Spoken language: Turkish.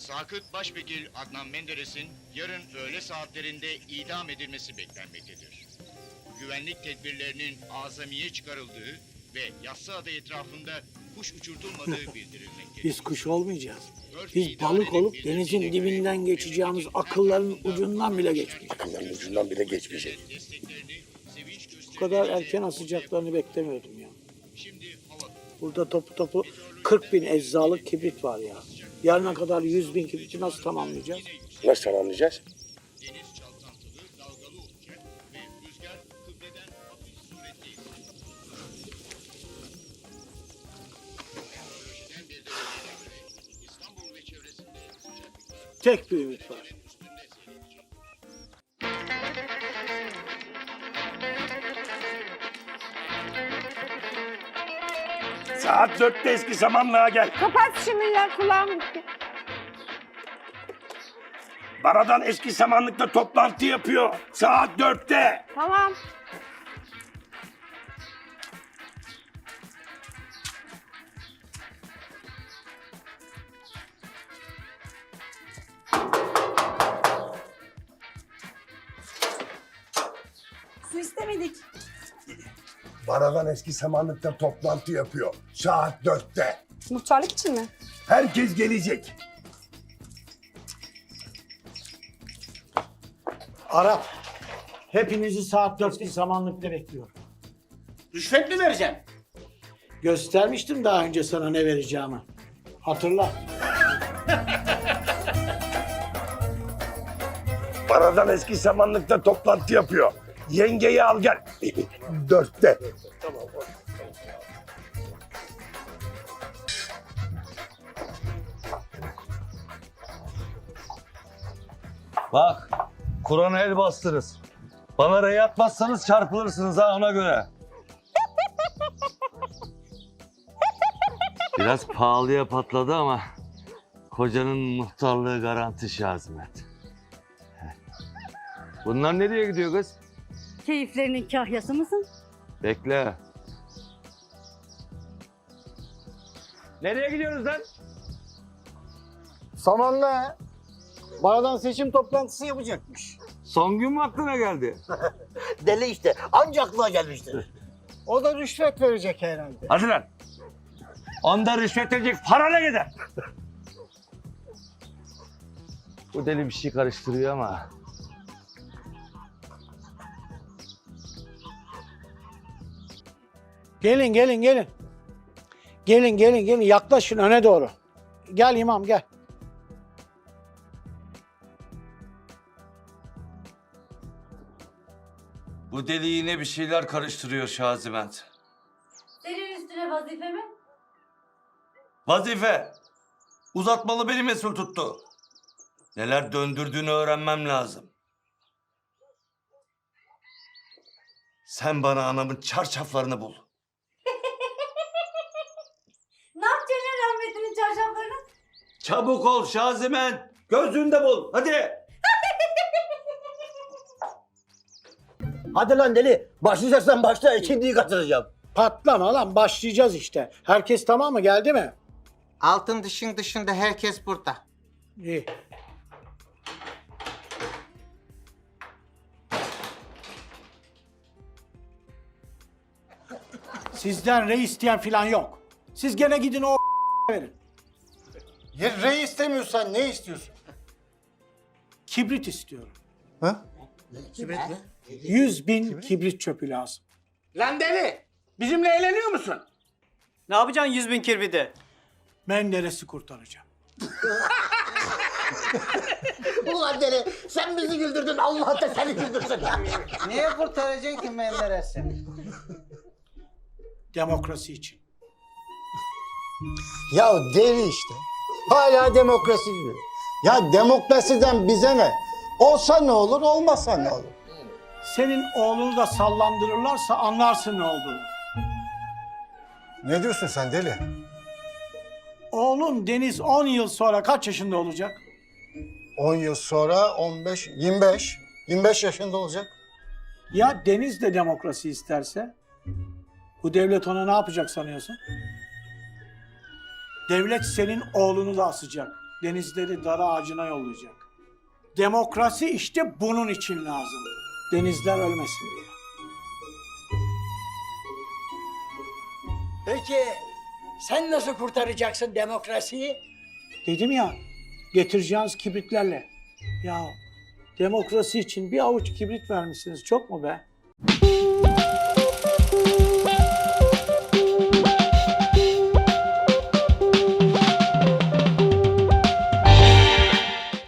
Sakıt Başvekil Adnan Menderes'in yarın öğle saatlerinde idam edilmesi beklenmektedir. Güvenlik tedbirlerinin azamiye çıkarıldığı ve Yassıada etrafında kuş uçurtulmadığı bildirilmektedir. Biz kuş olmayacağız. Biz balık olup denizin dibinden geçeceğimiz akılların ucundan bile geçmiş. Akılların ucundan bile geçmeyecek. desteklerini, sevinç Bu kadar erken asacaklarını beklemiyordum ya. Şimdi hava Burada topu topu 40 bin eczalık kibrit var ya. Yarına kadar 100 bin kibriti nasıl tamamlayacağız? Nasıl tamamlayacağız? deniz çalkantılı, dalgalı olacak Saat dörtte eski samanlığa gel. Kapat şunu ya kulağım gitti. Baradan eski samanlıkta toplantı yapıyor. Saat dörtte. Tamam. Su istemedik. Baradan eski samanlıkta toplantı yapıyor. Saat dörtte. Muhtarlık için mi? Herkes gelecek. Arap. Hepinizi saat 4'te samanlıkta bekliyorum. Rüşvet mi vereceksin? Göstermiştim daha önce sana ne vereceğimi. Hatırla. Baradan eski samanlıkta toplantı yapıyor. Yengeyi al gel. dörtte. Bak, Kur'an'a el bastınız. Bana rey atmazsanız çarpılırsınız ha ona göre. Biraz pahalıya patladı ama kocanın muhtarlığı garanti Şazimet. Bunlar nereye gidiyor kız? Keyiflerinin kahyası mısın? Bekle. Nereye gidiyorsunuz lan? Samanla Baradan seçim toplantısı yapacakmış. Son gün mü aklına geldi? Deli işte. Ancak aklına gelmiştir. O da rüşvet verecek herhalde. Hadi lan. Onda rüşvet verecek para ne gider? Bu deli bir şey karıştırıyor ama. Gelin gelin gelin. Gelin gelin gelin yaklaşın öne doğru. Gel imam gel. Bu deli yine bir şeyler karıştırıyor Şaziment. Senin üstüne vazife mi? Vazife. Uzatmalı beni mesul tuttu. Neler döndürdüğünü öğrenmem lazım. Sen bana anamın çarşaflarını bul. Ne yapacaksın ya rahmetlinin çarşaflarını? Çabuk ol Şazimen. Gözünde bul. Hadi. Hadi lan deli. Başlayacaksan başla. İkinciyi kaçıracağım. Patlama lan başlayacağız işte. Herkes tamam mı geldi mi? Altın dışın dışında herkes burada. İyi. Sizden rey isteyen falan yok. Siz gene gidin o verin. Ya rey istemiyorsan ne istiyorsun? Kibrit istiyorum. Ha? Kibrit mi? 100 bin kibrit çöpü lazım. Lan deli. Bizimle eğleniyor musun? Ne yapacaksın 100 bin kirbidi? Menderes'i kurtaracağım. Ulan deli. Sen bizi güldürdün. Allah da seni güldürsün. Niye kurtaracaksın ki Menderes'i? Demokrasi için. Ya deli işte. Hala demokrasi diyor. Ya demokrasiden bize ne? Olsa ne olur, olmasa ne olur? Senin oğlunu da sallandırırlarsa anlarsın ne olduğunu. Ne diyorsun sen deli? Oğlun Deniz 10 yıl sonra kaç yaşında olacak? 10 yıl sonra 15, 25, 25 yaşında olacak. Ya Deniz de demokrasi isterse? Bu devlet ona ne yapacak sanıyorsun? Devlet senin oğlunu da asacak. denizleri dar ağacına yollayacak. Demokrasi işte bunun için lazım. Denizler ölmesin diye. Peki sen nasıl kurtaracaksın demokrasiyi? Dedim ya, getireceğiniz kibritlerle. Ya demokrasi için bir avuç kibrit vermişsiniz çok mu be?